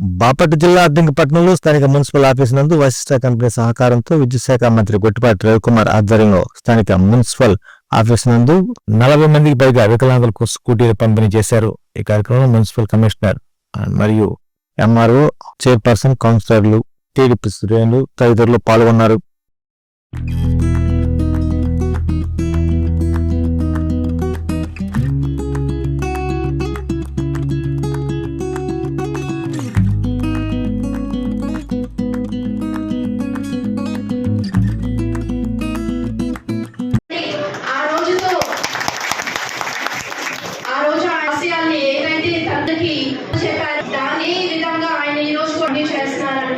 బాపట్ల జిల్లా అద్దెంకిపట్నంలో స్థానిక municipal office నందు వశిష్ట కంపెనీ సహకారంతో విద్యుత్ శాఖ మంత్రి గొట్టిపాటి రవికుమార్ ఆధ్వర్యంలో స్థానిక మున్సిపల్ ఆఫీస్ నందు నలభై మందికి పైగా వికలాంగులకు స్కూటీలు పంపిణీ చేశారు. ఈ కార్యక్రమంలో మున్సిపల్ కమిషనర్ మరియు ఎంఆర్ఓ చైర్పర్సన్ కౌన్సిలర్లు టీడీపీ శ్రేణులు తదితరులు పాల్గొన్నారు.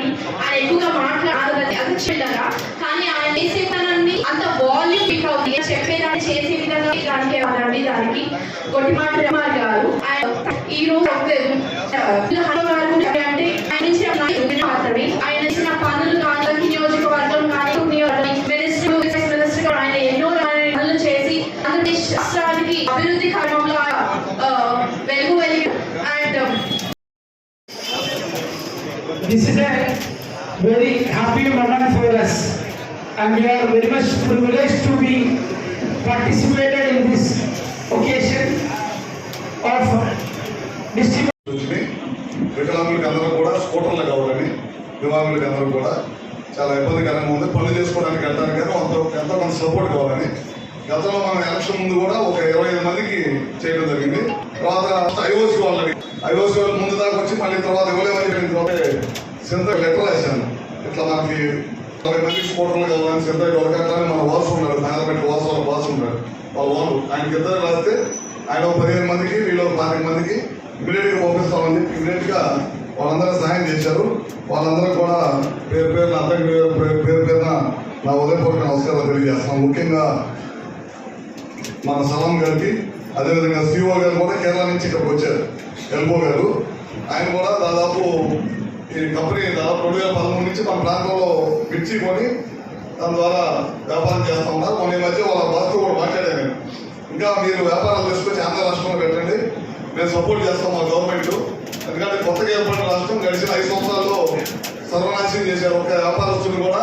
చేస్తున్నారని ఆయన ఎక్కువగా మాట్లాడదు అధ్యక్షులుగా కానీ ఆయన చేసే పనాన్ని అంత వాల్యూమ్ పిక్ అవుతుంది చెప్పేదాన్ని చేసే విధంగా దానికి వాళ్ళండి దానికి కొట్టి మాట గారు ఆయన ఈ రోజు అంటే ఆయన నుంచి మాత్రమే ఆయన ఇచ్చిన పనులు కానీ This is a very happy moment for us. And we are very much privileged to be participated in this occasion of district వికలాంగులకి అందరూ కూడా స్కూటర్లు కావాలని దివాంగులకి అందరూ కూడా చాలా ఇబ్బందికరంగా ఉంది. పనులు చేసుకోవడానికి వెళ్ళడానికి కానీ అంత ఎంతో కొంత సపోర్ట్ కావాలని గతంలో మనం ఎలక్షన్ ముందు కూడా ఒక ఇరవై ఐదు మందికి చేయడం జరిగింది. తర్వాత ఐఓసి వాళ్ళని ఐఓసి వాళ్ళు ముందు దాకా వచ్చి మళ్ళీ తర్వాత ఇవ్వలేమని చెప్పిన తర్వాత సింత లెటర్ రాశాను. ఇట్లా మనకి ఇరవై మందికి స్కూటర్లు కావాలని సింత దొరకట్లని మన వాసు ఉన్నారు మేనపెట్టి వాసు వాళ్ళ వాసు ఉన్నారు వాళ్ళ వాళ్ళు. ఆయనకి ఇద్దరు రాస్తే ఆయన ఒక పదిహేను మందికి వీళ్ళు ఒక పాతిక మందికి ఇమీడియట్గా పంపిస్తామని చెప్పి ఇమీడియట్గా వాళ్ళందరూ సహాయం చేశారు. వాళ్ళందరూ కూడా పేరు పేరున అందరికి పేరు పేరు పేరున నా ఉదయపూర్వక నమస్కారాలు తెలియజేస్తాం ముఖ్యంగా మన సలాం గారికి అదేవిధంగా సిఓ గారు కూడా కేరళ నుంచి ఇక్కడికి వచ్చారు ఎల్బో గారు. ఆయన కూడా దాదాపు ఈ కంపెనీ దాదాపు రెండు వేల పదమూడు నుంచి మన ప్రాంతంలో మిర్చి కొని దాని ద్వారా వ్యాపారం చేస్తా ఉన్నారు. మొన్న మధ్య వాళ్ళ బాస్తో కూడా మాట్లాడాను నేను. ఇంకా మీరు వ్యాపారాలు తీసుకొచ్చి ఆంధ్ర రాష్ట్రంలో పెట్టండి. మేము సపోర్ట్ చేస్తాం మా గవర్నమెంట్ ఎందుకంటే కొత్తగా ఏర్పడిన రాష్ట్రం గడిచిన ఐదు సంవత్సరాల్లో సర్వనాశనం చేశారు. ఒక వ్యాపారస్తులు కూడా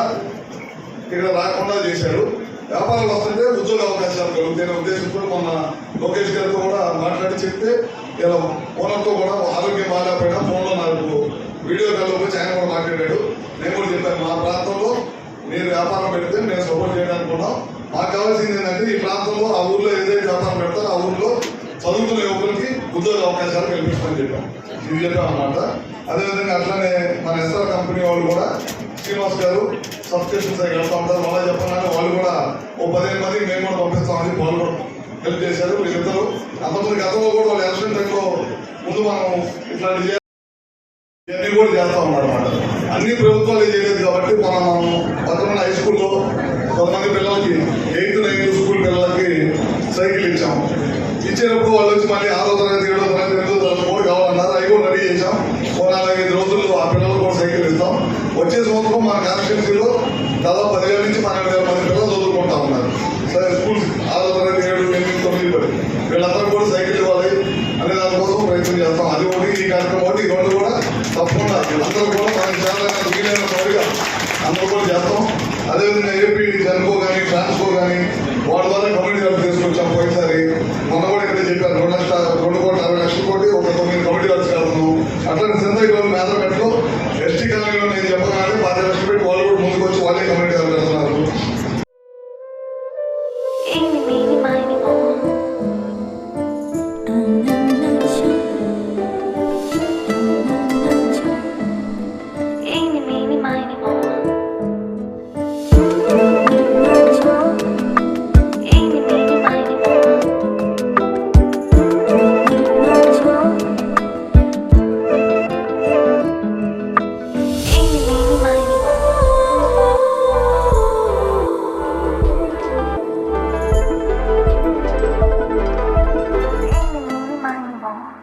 ఇక్కడ రాకుండా చేశారు వ్యాపారాలు వస్తుంటే ఉద్యోగ అవకాశాలు కలుగుతాయనే ఉద్దేశంతో మొన్న లోకేష్ గారితో కూడా మాట్లాడి చెప్తే ఇలా ఓనర్తో కూడా ఆరోగ్యం బాగాలేకపోయినా ఫోన్లో నాకు వీడియో కాల్ వచ్చి ఆయన కూడా మాట్లాడాడు నేను కూడా చెప్పాను మా ప్రాంతంలో మీరు వ్యాపారం పెడితే మేము సపోర్ట్ చేయాలనుకున్నాం. మాకు కావాల్సింది ఏంటంటే ఈ ప్రాంతంలో ఆ ఊర్లో ఏదైతే వ్యాపారం పెడతారో ఆ ఊర్లో చదువుకునే యువకులకి ఉద్యోగ అవకాశాలు కల్పిస్తామని చెప్పాం. ఇది చెప్పాం అన్నమాట. అదేవిధంగా అట్లానే మన ఎస్ఆర్ కంపెనీ వాళ్ళు కూడా శ్రీనివాస్ గారు సబ్స్క్రిప్షన్స్ అవి కడతా ఉంటారు. మళ్ళీ చెప్పాలంటే వాళ్ళు కూడా ఓ పదిహేను మంది మేము కూడా పంపిస్తామని వాళ్ళు కూడా హెల్ప్ చేశారు. వీళ్ళిద్దరు అంతమంది గతంలో కూడా వాళ్ళు ఎలక్షన్ టైంలో ముందు మనం ఇట్లాంటి ఇవన్నీ కూడా చేస్తా అన్నమాట. అన్ని ప్రభుత్వాలు చేయలేదు కాబట్టి మనం పక్కన హై స్కూల్లో కొంతమంది పిల్లలకి ఎయిత్ నైన్త్ స్కూల్ పిల్లలకి సైకిల్ ఇచ్చాం. ఇచ్చేటప్పుడు వాళ్ళు వచ్చి మళ్ళీ ఆరో తరగతి ఏడో తరగతి ఎనిమిదో తరగతి కూడా కావాలన్నారు అవి కూడా రెడీ చేశాం. ఓ నాలుగైదు రోజుల్లో ఆ పిల్లలకు కూడా సైకిల్ ఇస్తాం. వచ్చే సంవత్సరం మన కాన్స్టిట్యూన్సీలో దాదాపు పదివేల నుంచి పన్నెండు వేల మంది పిల్లలు చదువుకుంటా ఉన్నారు. సరే స్కూల్స్ ఆరో తరగతి ఏడు ఎనిమిది తొమ్మిది పది. వీళ్ళందరూ కూడా సైకిల్ ప్రయత్నం చేస్తాం అది ఒకటి ఈ కార్యక్రమం ఒకటి ఈ రెండు కూడా తప్పకుండా. అందరూ కూడా మనకి చేయాలనే వీలైన కోరిక అందరూ కూడా చేస్తాం. అదేవిధంగా ఏపీ జన్కో కానీ ట్రాన్స్కో కానీ వాళ్ళ ద్వారా కమిటీ వాళ్ళు తీసుకొచ్చాం పోయినసారి. మొన్న కూడా ఇక్కడ చెప్పారు రెండు లక్షల రెండు కోట్ల అరవై లక్షల కోటి ఒక తొమ్మిది కమిటీ వాళ్ళు కడుతున్నాం అట్లనే సింధగిరిలో మేదరమెట్లో ఎస్టీ కాలనీలో నేను చెప్పగానే పాతి లక్షలు పెట్టి వాళ్ళు కూడా ముందుకు వచ్చి వాళ్ళే committee